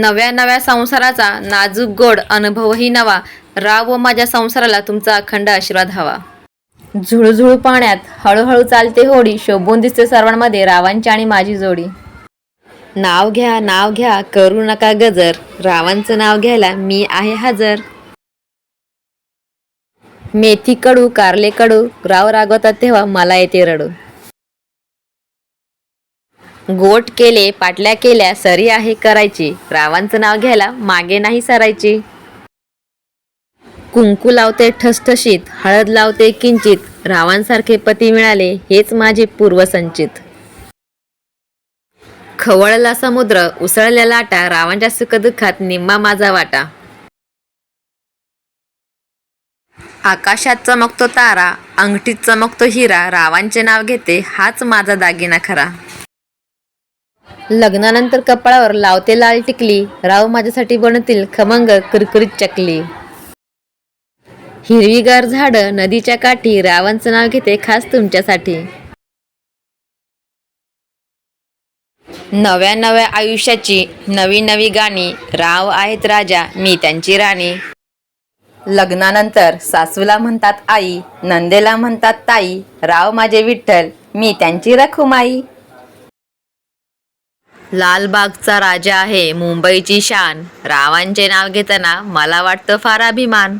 नव्या नव्या संसाराचा नाजूक गोड अनुभवही नवा. राव व माझ्या संसाराला तुमचा अखंड आशीर्वाद हवा. झुळझुळ पाण्यात हळूहळू चालते होडी. शोभून दिसते सर्वांमध्ये रावांची आणि माझी जोडी. नाव घ्या नाव घ्या करू नका गजर. रावांचं नाव घ्यायला मी आहे हजर. मेथी कडू कारले कडू. राव रागवतात तेव्हा मला येते रडू. गोट केले पाटल्या केल्या सरी आहे करायची. रावांचं नाव घ्यायला मागे नाही सरायची. कुंकू लावते ठसठशीत हळद लावते किंचित. रावांसारखे पती मिळाले हेच माझे पूर्वसंचित. खवळला समुद्र उसळल्या लाटा रावांच्या सुखदुःखात निम्मा माझा वाटा. आकाशात चमकतो तारा अंगठीत चमकतो हिरा रावांचे नाव घेते हाच माझा दागिना खरा. लग्नानंतर कपाळावर लावते लाल टिकली राव माझ्यासाठी बनतील खमंग कुरकुरीत चकली. हिरवीगार झाडं नदीच्या काठी रावांचं नाव घेते खास तुमच्यासाठी. नव्या नव्या आयुष्याची नवी नवी गाणी राव आहेत राजा मी त्यांची राणी. लग्नानंतर सासूला म्हणतात आई नंदेला म्हणतात ताई राव माझे विठ्ठल मी त्यांची रखुमाई. लालबागचा राजा आहे मुंबईची शान. रावांचे नाव घेताना मला वाटतं फार अभिमान.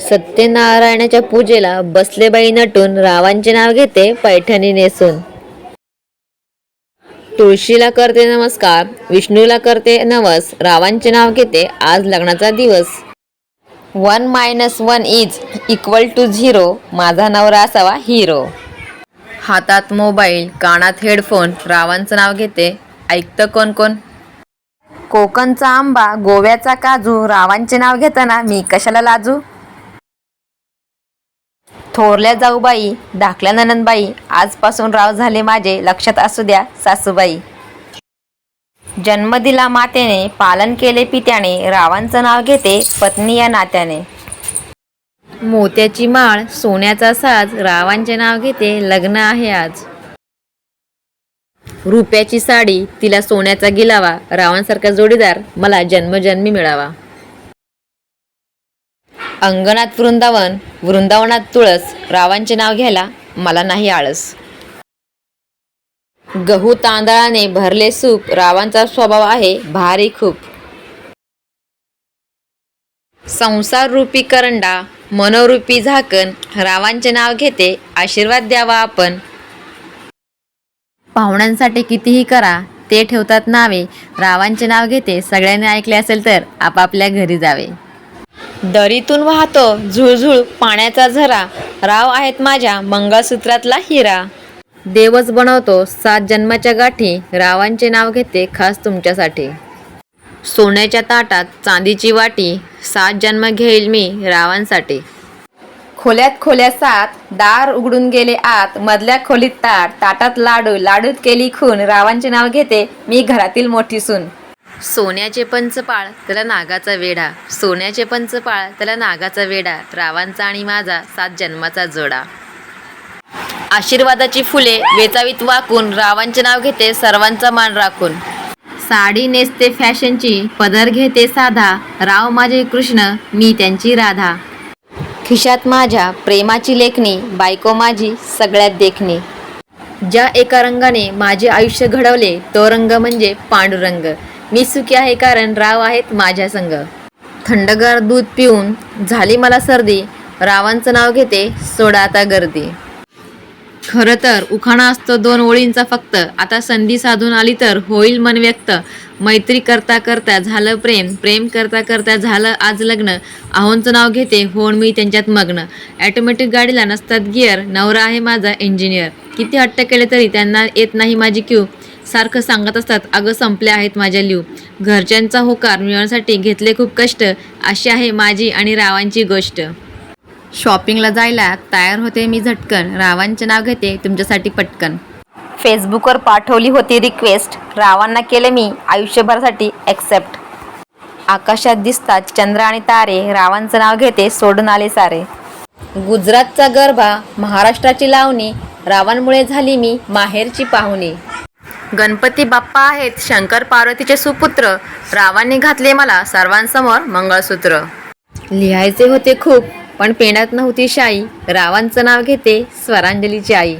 सत्यनारायणाच्या पूजेला बसलेबाई नटून रावांचे नाव घेते पैठणी नेसून. तुळशीला करते नमस्कार विष्णूला करते नवस रावांचे नाव घेते आज लग्नाचा दिवस. One minus one is equal to zero माझा नवरा असावा हिरो. हातात मोबाईल कानात हेडफोन रावांचं नाव घेते. ऐकतं कोण कोण? कोकणचा आंबा गोव्याचा काजू रावांचे नाव घेताना मी कशाला लाजू? थोरल्या जाऊबाई धाकल्या ननंदबाई आजपासून राव झाले माझे लक्षात असू द्या सासूबाई. जन्म दिला मातेने पालन केले पित्याने रावांचं नाव घेते पत्नी या नात्याने. मोत्याची माळ सोन्याचा साज रावांचे नाव घेते लग्न आहे आज. रुपयाची साडी तिला सोन्याचा गिलावा रावांसारखा जोडीदार मला जन्मजन्मी मिळावा. अंगणात वृंदावन वृंदावनात तुळस रावांचे नाव घ्यायला मला नाही आळस. गहू तांदळाने भरले सूप रावांचा स्वभाव आहे भारी खूप. संसार रूपी करंडा मनोरूपी झाकण रावांचे नाव घेते आशीर्वाद द्यावा आपण. पाहुण्यांसाठी कितीही करा ते ठेवतात नावे रावांचे नाव घेते सगळ्यांनी ऐकले असेल तर आपापल्या घरी जावे. दरीतून वाहतो झुळझुळ पाण्याचा झरा राव आहेत माझ्या मंगळसूत्रातला हिरा. देवच बनवतो सात जन्माच्या गाठी रावांचे नाव घेते खास तुमच्यासाठी. सोन्याच्या ताटात चांदीची वाटी सात जन्म घेईल मी रावांसाठी. खोल्यात खोल्या सात दार उघडून गेले आत मधल्या खोलीत ताट ताटात लाडू लाडूत केली खून रावांचे नाव घेते मी घरातील मोठी सून. सोन्याचे पंचपाळ त्याला नागाचा वेढा. सोन्याचे पंचपाळ त्याला नागाचा वेढा. रावांचा आणि माझा सात जन्माचा जोडा. आशीर्वादाची फुले वेचावीत वाकून रावांचे नाव घेते सर्वांचा मान राखून. साडी नेसते फॅशनची पदर घेते साधा. राव माझे कृष्ण मी त्यांची राधा. खिशात माझ्या प्रेमाची लेखणी बायको माझी सगळ्यात देखणी. ज्या एका रंगाने माझे आयुष्य घडवले तो रंग म्हणजे पांडुरंग. मी सुखी आहे कारण राव आहेत माझ्या संग. थंडगार दूध पिऊन झाली मला सर्दी. रावांचं नाव घेते सोडा आता गर्दी. खरं तर उखाणा असतो दोन ओळींचा फक्त. आता संधी साधून आली तर होईल मन व्यक्त. मैत्री करता करता झालं प्रेम प्रेम करता करता झालं आज लग्न. आहोंचं नाव घेते होण मी त्यांच्यात मग्न. ॲटोमॅटिक गाडीला नसतात गिअर नवरा आहे माझा इंजिनियर किती हट्ट केले तरी त्यांना येत नाही माझी क्यू सारखं सांगत असतात अगं संपले आहेत माझ्या लिव. घरच्यांचा होकार मिळवण्यासाठी घेतले खूप कष्ट. अशी आहे माझी आणि रावांची गोष्ट. शॉपिंगला जायला तयार होते मी झटकन. रावांचे नाव घेते तुमच्यासाठी पटकन. फेसबुकवर पाठवली होती रिक्वेस्ट रावांना केले मी आयुष्यभरासाठी ॲक्सेप्ट आकाशात दिसतात चंद्र आणि तारे. रावांचं नाव घेते सोडून आले सारे. गुजरातचा गरबा महाराष्ट्राची लावणी रावांमुळे झाली मी माहेरची पाहुणी. गणपती बाप्पा आहेत शंकर पार्वतीचे सुपुत्र. रावांनी घातले मला सर्वांसमोर मंगळसूत्र. लिहायचे होते खूप. पण पेण्यात नव्हती शाई. रावांचं नाव घेते स्वरांजलीची आई.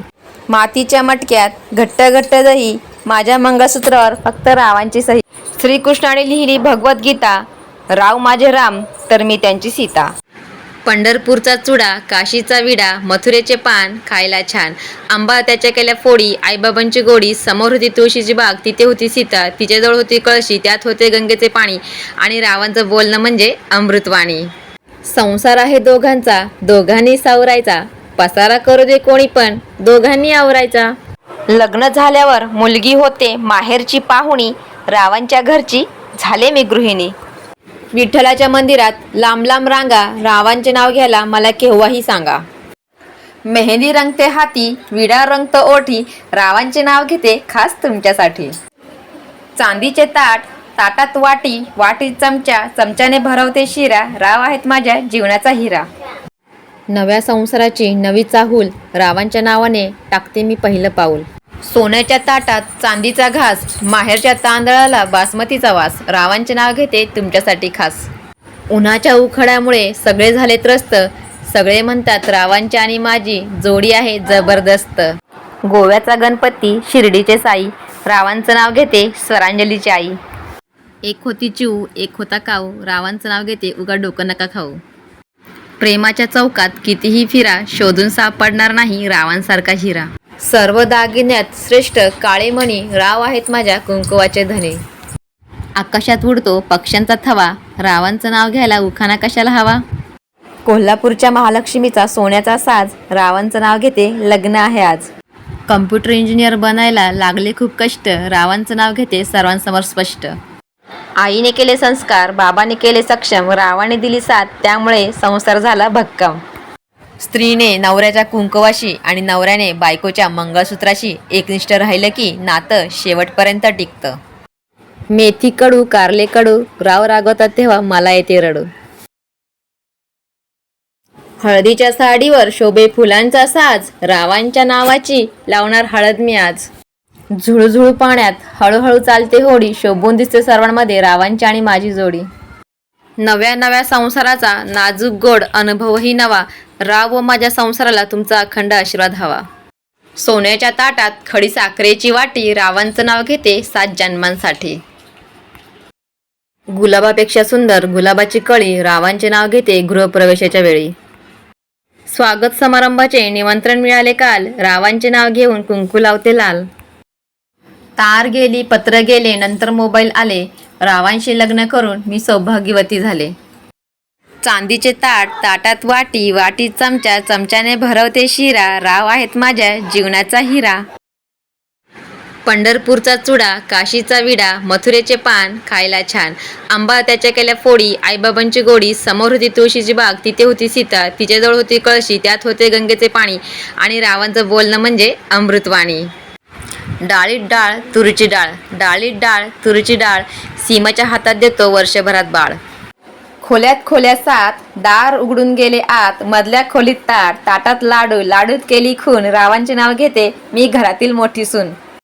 मातीच्या मटक्यात घट्ट घट्ट दही माझ्या मंगळसूत्रावर फक्त रावांची सही. श्रीकृष्णाने लिहिली भगवद्गीता राव माझे राम तर मी त्यांची सीता. पंढरपूरचा चुडा काशीचा विडा मथुरेचे पान खायला छान. आंबा त्याच्या केल्या फोडी आईबाबांची गोडी समोर होती तुळशीची बाग तिथे होती सीता तिच्याजवळ होती कळशी त्यात होते गंगेचे पाणी. आणि रावांचं बोलणं म्हणजे अमृतवाणी. संसार आहे दोघांचा दोघांनी सावरायचा. पसारा करू दे कोणी पण दोघांनी आवरायचा. लग्न झाल्यावर मुलगी होते माहेरची पाहुणी रावांच्या घरची. झाले मी गृहिणी. विठ्ठलाच्या मंदिरात लांब लांब रांगा रावांचे नाव घ्यायला मला केव्हाही सांगा. मेहंदी रंगते हाती विडा रंगत ओठी रावांचे नाव घेते खास तुमच्यासाठी. चांदीचे ताट ताटात वाटी वाटीत चमचा चमच्याने भरवते शिरा. राव आहेत माझ्या जीवनाचा हिरा. नव्या संसाराची नवी चाहूल रावांच्या नावाने टाकते मी पहिलं पाऊल. सोन्याच्या ताटात चांदीचा घास माहेरच्या तांदळाला बासमतीचा वास. रावांचे नाव घेते तुमच्यासाठी खास. उन्हाच्या उखड्यामुळे सगळे झाले त्रस्त. सगळे म्हणतात रावांची आणि माझी जोडी आहे जबरदस्त. गोव्याचा गणपती शिर्डीचे साई. रावांचं नाव घेते स्वरांजलीची आई. एक होती चिऊ एक होता काऊ. रावांचं नाव घेते उगा डोकं नका खाऊ. प्रेमाच्या चौकात कितीही फिरा शोधून सापडणार नाही रावांसारखा हिरा. सर्व दागिन्यात श्रेष्ठ काळे मणी राव आहेत माझ्या कुंकुवाचे धने. आकाशात उडतो पक्ष्यांचा थवा रावांचं नाव घ्यायला उखाणा कशाला हवा? कोल्हापूरच्या महालक्ष्मीचा सोन्याचा साज रावांचं नाव घेते लग्न आहे आज. कम्प्युटर इंजिनियर बनायला लागले खूप कष्ट रावांचं नाव घेते सर्वांसमोर स्पष्ट. आईने केले संस्कार बाबाने केले सक्षम रावाने दिली साथ त्यामुळे संसार झाला भक्कम. स्त्रीने नवऱ्याच्या कुंकवाशी आणि नवऱ्याने बायकोच्या मंगळसूत्राशी एकनिष्ठ राहिलं की नातं शेवटपर्यंत टिकतं. मेथी कडू कारले कडू राव रागवतात तेव्हा मला येते रडू हळदीच्या साडीवर शोभे फुलांचा साज रावांच्या नावाची लावणार हळद मी आज. झुळझुळू पाण्यात हळूहळू चालते होडी शोभून दिसते सर्वांमध्ये रावांची आणि माझी जोडी. नव्या नव्या संसाराचा नाजूक गोड अनुभवही नवा. राव व माझ्या संसाराला तुमचा अखंड आशीर्वाद हवा. सोन्याच्या ताटात खडी साखरेची वाटी रावांचं नाव घेते सात जन्मांसाठी. गुलाबापेक्षा सुंदर गुलाबाची कळी रावांचे नाव घेते गृहप्रवेशाच्या वेळी. स्वागत समारंभाचे निमंत्रण मिळाले काल. रावांचे नाव घेऊन कुंकू लावते लाल. तार गेली पत्र गेले नंतर मोबाईल आले. रावांशी लग्न करून मी सौभाग्यवती झाले. चांदीचे ताट ताटात वाटी वाटी चमचा चमच्याने भरवते शिरा. राव आहेत माझ्या जीवनाचा हिरा. पंढरपूरचा चुडा काशीचा विडा मथुरेचे पान खायला छान. आंबा त्याच्या केल्या फोडी आईबाबांची गोडी समोर होती तुळशीची बाग तिथे होती सीता तिच्याजवळ होती कळशी त्यात होते गंगेचे पाणी. आणि रावांचं बोलणं म्हणजे अमृतवाणी. डाळीत डाळ तुरीची डाळ. डाळीत डाळ तुरीची डाळ. सीमाच्या हातात देतो वर्षभरात बाळ. खोल्यात खोल्या सात दार उघडून गेले आत. मधल्या खोलीत ताट ताटात लाडू. लाडूत केली खून. रावांचे नाव घेते मी घरातील मोठी सून.